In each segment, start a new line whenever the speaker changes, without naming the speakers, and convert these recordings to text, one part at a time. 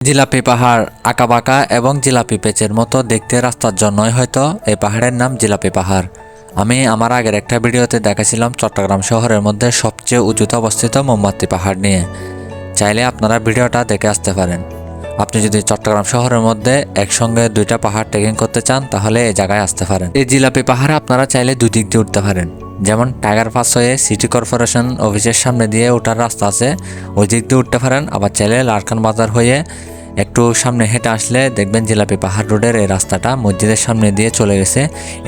জিলাপি পাহাড় আঁকাবাঁকা এবং জিলাপি পেচের মতো দেখতে রাস্তার জন্যই হয়তো এই পাহাড়ের নাম জিলাপি পাহাড়। আমি আমার আগের একটা ভিডিওতে দেখাছিলাম চট্টগ্রাম শহরের মধ্যে সবচেয়ে উঁচুতে অবস্থিত মোমবাতি পাহাড় নিয়ে। চাইলে আপনারা ভিডিওটা দেখে আসতে পারেন। আপনি যদি চট্টগ্রাম শহরের মধ্যে একসঙ্গে দুইটা পাহাড় ট্রেকিং করতে চান, তাহলে এই জায়গায় আসতে পারেন। এই জিলাপি পাহাড়ে আপনারা চাইলে দুই দিক দিয়ে উঠতে পারেন। যেমন টাইগার পাস হয়ে সিটি কর্পোরেশন অফিসের সামনে দিয়ে ওঠার রাস্তা আছে। ওই দিক দিয়ে উঠতে পারেন, আবার চাইলে লারখান বাজার হয়ে একটু সামনে হেঁটে আসলে দেখবেন জিলাপি পাহাড় রোডের এই রাস্তাটা মসজিদের সামনে দিয়ে চলে গেছে।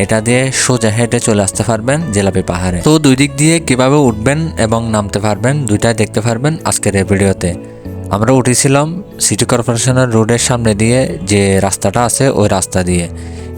এটা দিয়ে সোজা হেঁটে চলে আসতে পারবেন জিলাপি পাহাড়ে। তো দুই দিক দিয়ে কীভাবে উঠবেন এবং নামতে পারবেন দুইটাই দেখতে পারবেন আজকের এই ভিডিওতে। আমরা উঠেছিলাম সিটি কর্পোরেশনের রোডের সামনে দিয়ে যে রাস্তাটা আছে, ওই রাস্তা দিয়ে।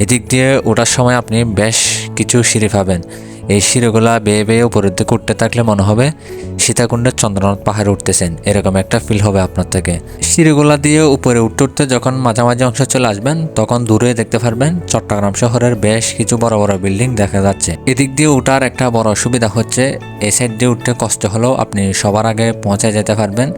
এদিক দিয়ে ওঠার সময় আপনি বেশ কিছু সিঁড়ি পাবেন। এই সিঁড়িগুলা বেয়ে বেয়ে উপরের দিকে উঠতে থাকলে মনে হবে সীতাকুণ্ডের চন্দ্রনাথ পাহাড়ে উঠতেছেন। এরকম একটা ফিল হবে আপনার থেকে। সিঁড়িগুলা দিয়ে উপরে উঠতে উঠতে যখন মাঝামাঝি অংশে চলে আসবেন, তখন দূরে দেখতে পারবেন চট্টগ্রাম শহরের বেশ কিছু বড় বড় বিল্ডিং দেখা যাচ্ছে। এদিক দিয়ে উঠার একটা বড় সুবিধা হচ্ছে, এই সাইড দিয়ে উঠতে কষ্ট হলেও আপনি সবার আগে পৌঁছে যেতে পারবেন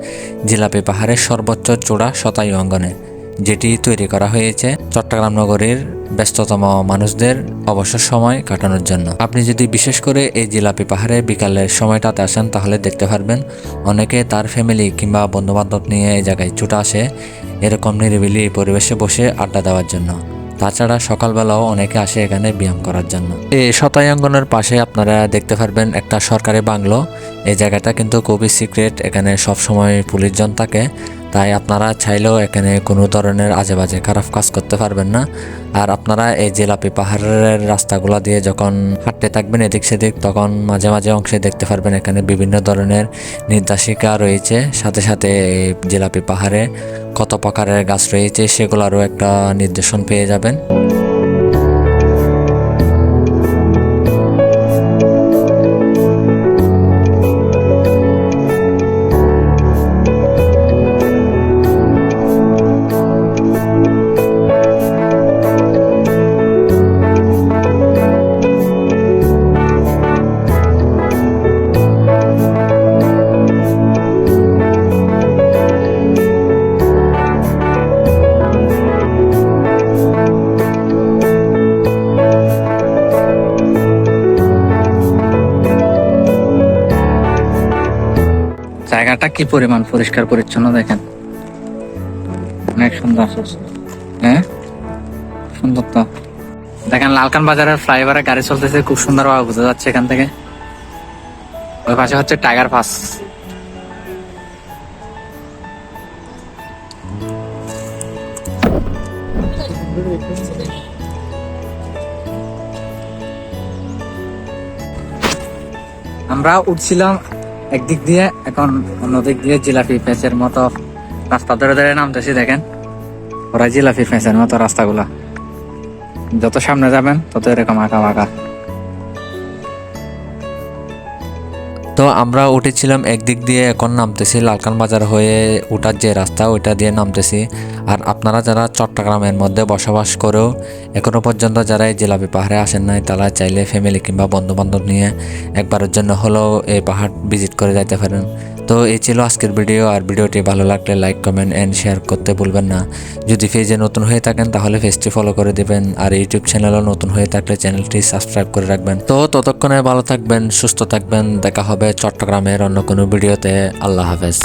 জিলাপি পাহাড়ের সর্বোচ্চ চূড়া শতায়ু অঙ্গনে। যেটি তৈরি করা হয়েছে চট্টগ্রাম নগরীর ব্যস্ততম মানুষদের অবসর সময় কাটানোর জন্য। আপনি যদি বিশেষ করে এই জিলাপি পাহাড়ে বিকালের সময়টাতে আসেন, তাহলে দেখতে পারবেন অনেকে তার ফ্যামিলি কিংবা বন্ধুবান্ধব নিয়ে এই জায়গায় ছুটে আসে এরকম নিরিবিলি পরিবেশে বসে আড্ডা দেওয়ার জন্য। তাছাড়া সকালবেলাও অনেকে আসে এখানে ব্যায়াম করার জন্য। এই শতায়ঙ্গনের পাশে আপনারা দেখতে পারবেন একটা সরকারি বাংলো। এই জায়গাটা কিন্তু খুবই সিক্রেট এখানে সবসময় পুলিশজন থাকে। তাই আপনারা চাইলেও এখানে কোনো ধরনের আজেবাজে খারাপ কাজ করতে পারবেন না। আর আপনারা এই জেলাপি পাহাড়ের রাস্তাগুলো দিয়ে যখন হাঁটতে থাকবেন এদিক সেদিক, তখন মাঝে মাঝে অংশে দেখতে পারবেন এখানে বিভিন্ন ধরনের নির্দেশিকা রয়েছে। সাথে সাথে এই জিলাপি পাহাড়ে কত প্রকারের গাছ রয়েছে সেগুলোরও একটা নির্দেশন পেয়ে যাবেন।
জায়গাটা কি পরিমাণ পরিষ্কার পরিচ্ছন্ন দেখেন? অনেক সুন্দর। হ্যাঁ? সুন্দর তো। দেখেন, লালকান বাজারের ফ্লাইওভারে গাড়ি চলতেছে, খুব সুন্দর ভাবে বোঝা যাচ্ছে এখান থেকে। ওই পাশে হচ্ছে টাইগার পাস। আমরা উঠছিলাম একদিক দিয়ে, এখন অন্যদিক দিয়ে জিলাপি ফেসের মতো রাস্তা ধরে ধরে নামতেছি, দেখেন। ওরা জিলাপি ফেসের মতো রাস্তাগুলা। যত সামনে যাবেন, তত এরকম আঁকা বাঁকা।
তো আমরা উঠেছিলাম একদিক দিয়ে এখন নামতেছি লালকান বাজার হয়ে ওঠার যে রাস্তা, ওইটা দিয়ে নামতেছি। আর আপনারা যারা চট্টগ্রামের মধ্যে বসবাস করেও এখনও পর্যন্ত যারা এই জিলাপি পাহাড়ে আসেন নাই, তারা চাইলে ফ্যামিলি কিংবা বন্ধু বান্ধব নিয়ে একবারের জন্য হলেও এই পাহাড় ভিজিট করে যাইতে পারেন। তো এই ছিল আজকের ভিডিও আর ভিডিওটি ভালো লাগলে লাইক কমেন্ট অ্যান্ড শেয়ার করতে ভুলবেন না। যদি পেজে নতুন হয়ে থাকেন, তাহলে পেজটি ফলো করে দেবেন, আর ইউটিউব চ্যানেলও নতুন হয়ে থাকলে চ্যানেলটি সাবস্ক্রাইব করে রাখবেন। তো ততক্ষণে ভালো থাকবেন, সুস্থ থাকবেন, দেখা হবে চট্টগ্রামের অন্য কোনো ভিডিওতে। আল্লাহ হাফেজ।